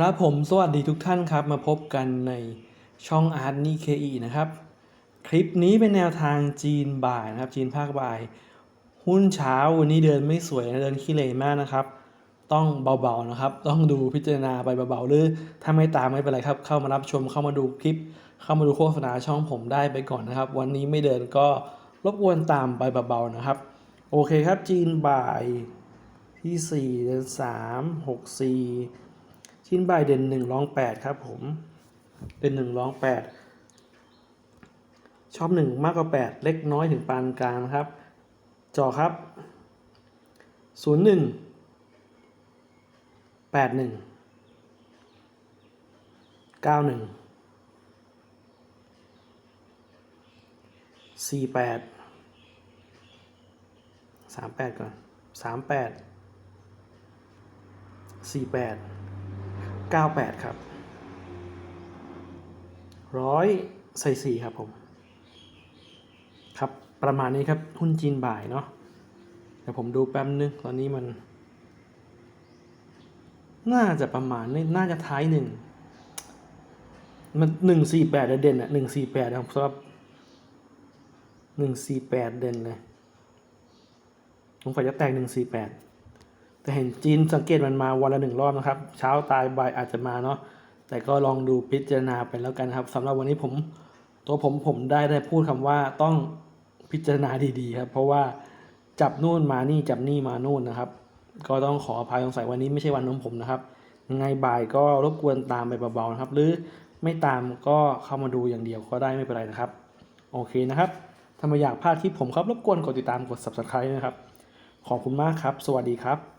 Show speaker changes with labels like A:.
A: ครับผมสวัสดีทุกท่านครับ มาพบกันในช่องอาร์ตนี่เคอีนะครับ คลิปนี้เป็นแนวทางจีนบ่ายนะครับ จีนภาคบ่าย หุ้นเช้าวันนี้เดินไม่สวยนะเดินขี้เหร่มากนะครับ ต้องเบาๆนะครับ ต้องดูพิจารณาไปเบาๆหรือถ้าไม่ตามไม่เป็นไรครับ เข้ามารับชมเข้ามาดูคลิป เข้ามาดูโฆษณาช่องผมได้ไปก่อนนะครับ วันนี้ไม่เดินก็รบกวนตามไปเบาๆนะครับ โอเคครับจีนบ่ายที่4เดือน3 6 4 ชิ้นบ่ายเด่นหนึ่งรองแปดครับผม เด่นหนึ่งรองแปดชอบหนึ่งมากกว่าแปดเล็กน้อยถึงปานกลางนะครับ จอครับศูนย์หนึ่งแปดหนึ่งเก้าหนึ่งสี่แปดสามแปดก่อนสามแปดสี่แปด 98 ครับร้อยใส่สี่ครับผม ครับประมาณนี้ครับหุ้นจีนบ่ายเนาะเดี๋ยวผมดูแป๊บนึง ตอนนี้มัน น่าจะประมาณนี้น่าจะท้ายหนึ่งมันหนึ่งสี่แปดเด่นอะหนึ่งสี่แปดครับสำหรับหนึ่งสี่แปดเด่นเลยผมฝ่ายจะแตกหนึ่งสี่แปด แต่เห็นจีนสังเกตมันมาวันละหนึ่งรอบนะครับ เช้าตายบ่ายอาจจะมาเนาะแต่ก็ลองดูพิจารณาไปแล้วกันครับสำหรับวันนี้ผมตัวผมผมได้ได้พูดคำว่าต้องพิจารณาดีๆครับเพราะว่าจับนู่นมานี่จับนี่มานู่นนะครับ ก็ต้องขออภัยสงสัยวันนี้ไม่ใช่วันของผมนะครับยังไงบ่ายก็รบกวนตามไปเบาๆนะครับ หรือไม่ตามก็เข้ามาดูอย่างเดียวก็ได้ไม่เป็นไรนะครับ โอเคนะครับถ้าไม่อยากพลาดคลิปผมครับรบกวนกดติดตามกด subscribe นะครับ ขอบคุณมากครับ สวัสดีครับ